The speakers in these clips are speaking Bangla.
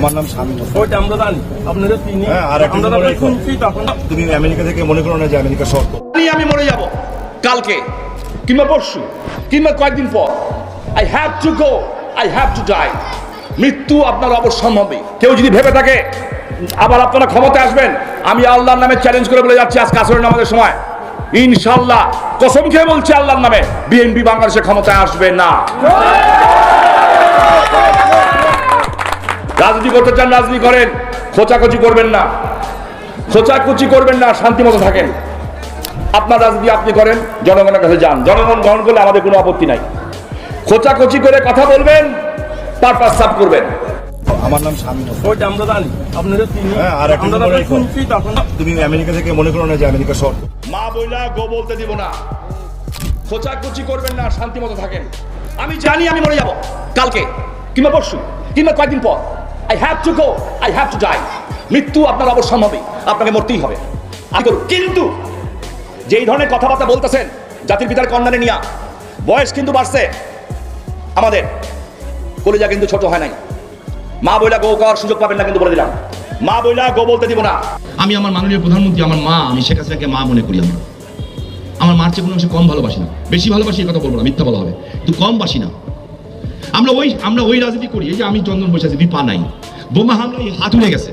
আমার নাম স্বামী ওইটা আমরা জানি আপনারা তিনি। হ্যাঁ, আর তুমি আমেরিকা থেকে মনে করো না যে আমেরিকা শর্ত আমি মরে যাব কালকে কিংবা পরশু কিংবা কয়েকদিন পর। I have to go I have to die মৃত্যু আপনার অবশ্যম্ভাবী কেউ যদি ভেবে থাকে আবার আপনারা ক্ষমতায় আসবেন আমি আল্লাহর নামে চ্যালেঞ্জ করে বলে যাচ্ছি আজ কাসরের নামাজের সময়। ইনশাল্লাহ কসম খেয়ে বলছি আল্লাহর নামে বিএনপি বাংলাদেশে ক্ষমতায় আসবে না। রাজনীতি করতে চান রাজনীতি করেন খোঁচাখুচি করবেন না। খোঁচাখুচি করবেন না শান্তি মতো থাকেন। আপনার রাজনীতি আপনি করেন জনগণের কাছে যান। জনগণ গ্রহণ করলে আমাদের কোনো আপত্তি নাই। খোঁচাখুচি করে কথা বলবেন পারপাস সাফ করবেন। আমার নাম স্বামী মোস্তফা। ওইটা আমরা জানি আপনারা তিনি হ্যাঁ, আর একটা। শুনছি তখন তুমি আমেরিকা থেকে মনে করো না যে আমেরিকা শর্ত মা বইলা গো বলতে দিব না। খোঁচাখুচি করবেন না শান্তি মতো থাকেন। আমি জানি আমি মরে যাব কালকে কিংবা পরশু কিংবা কয়েকদিন পর। I have to go I have to die মৃত্যু আপনার অবশ্যম্ভাবী আপনাকে মরতেই হবে। কিন্তু যেই ধরনের কথাবার্তা বলতেছেন, জাতির পিতার কন্যানে নিয়া, বয়স কিন্তু বাড়ছে। আমাদের কলিজা কিন্তু ছোট হয় নাই। মা বইলা গো করার সুযোগ পাবেন না কিন্তু বলে দিলাম। মা বইলা গো বলতে দিব না। আমি আমার মাননীয় প্রধানমন্ত্রী, আমার মা, আমি শেখ হাসিনাকে মা মনে করি আমরা। আমার মার চেয়ে কোনো অংশে কম ভালোবাসি না। বেশি ভালোবাসি এই কথা বলব না, মিথ্যা বলা হবে। কিন্তু কম বাসি না। আমরা ওই আমরা ওই রাজনীতি করি। এই যে আমি চন্দন বসে আছি দুই পা নাই। বোমা হামলায় হাত উড়ে গেছে।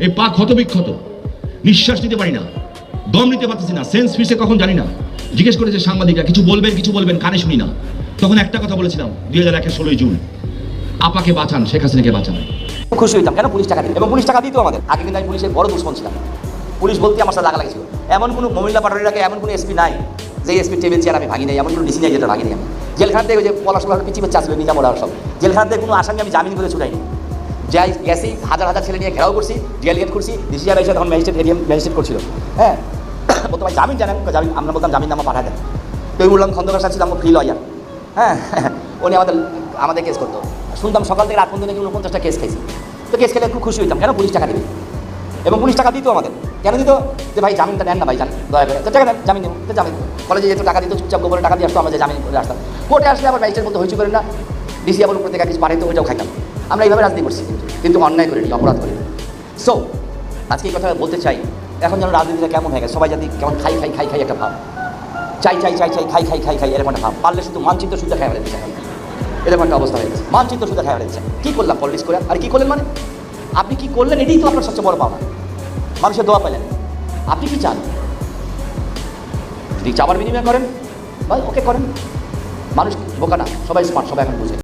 এই পা ক্ষত বিক্ষত নিঃশ্বাস নিতে পারি না। দম নিতে পারতেছি না। সেন্স ফিরছে কখন জানি না। জিজ্ঞেস করেছে সাংবাদিকরা, কিছু বলবেন কিছু বলবেন? কানে শুনি না। তখন একটা কথা বলেছিলাম, দুই হাজার একের ষোলোই জুন। আপাকে বাঁচান, শেখ হাসিনাকে বাঁচান। খুশি হইতাম। কেন পুলিশ টাকা দিত এবং পুলিশ টাকা দিত আমাদের। আগে কিন্তু আমি পুলিশের বড় দুশ্মন ছিলাম। পুলিশ বলতে আমার সাথে লাগা লাগছিল। এমন কোনো মহিলা পাটোয়ারিটাকে এমন কোনো এসপি নাই, যে এসপি টেবিল চেয়ার আমি ভাগি নাই, এমন কোনো ডিসি নাই যেটা ভাগি নাই আমি। জেলখানা থেকে যে পলাশ পলাশ পিছিয়ে পিছিয়ে আসবে নিজাম ওরা সব। জেলখানা থেকে কোনো আসামি আমি জামিন করে ছুটাইনি। যাই গেছি, হাজার হাজার ছেলে নিয়ে ঘেরাও করছি জেল গেট করছি ডিসি এসে তখন ম্যাজিস্ট্রেট এরিয়া ম্যাজিস্ট্রেট করছিল। হ্যাঁ বলতো জামিন জানেন জামিন, আমরা বলতাম জামিন নামা পাঠা দেন। বললাম খন্দকার সাহেব ছিল আমার ফ্রি লয়ার হ্যাঁ উনি আমাদের আমাদের কেস করতো। শুনতাম সকাল থেকে রাত পর্যন্ত নাকি উনপঞ্চাশটা কেস খাইছি। তো কেস খেলে খুব খুশি হইতাম, কেন পুলিশ টাকা দিবে? এবং পুলিশ টাকা দিত আমাদের। কেন দিত? যে ভাই জামিনটা নেন না ভাই, জান দয়া করে। টাকা নেন জামিন জামিন কলেজে যেহেতু টাকা দিত, চুপচাপ গোবরে টাকা দিয়ে আসতো, আমরা যে জামিন করে আসতাম। কোর্টে আসলে আবার ম্যাজিস্ট্রেট বলতে হইচু করেন না। ডিসি আবার উপর থেকে কিছু পাঠাইতো ওইটাও খাইতাম। আমরা এইভাবে রাজনীতি করছি কিন্তু। অন্যায় করিনি, অপরাধ করিনি। সো আজকে এই কথা বলতে চাই, এখন যেন রাজনীতিটা কেমন হয়ে গেছে, সবাই যদি কেমন খাই খাই খাই খাই একটা ভাব। চাই চাই চাই চাই, খাই খাই খাই খাই, এরকম একটা ভাব। পারলে শুধু মানচিত্র শুধু খাই ফেলে দিচ্ছে এখন। এরকম একটা অবস্থা হয়ে গেছে। মানচিত্র শুধু খাই দিচ্ছে কী করলাম, পলিটিক্স করে? আর কী করলেন মানে? আপনি কি করলেন? এটাই তো আপনার সবচেয়ে বড় পাওয়া মানুষের দোয়া পেলেন আপনি কি চান? যদি চাবার বিনিময় করেন, ভাই, ওকে করেন। মানুষ বোকা না, সবাই স্মার্ট সবাই এখন বুঝে।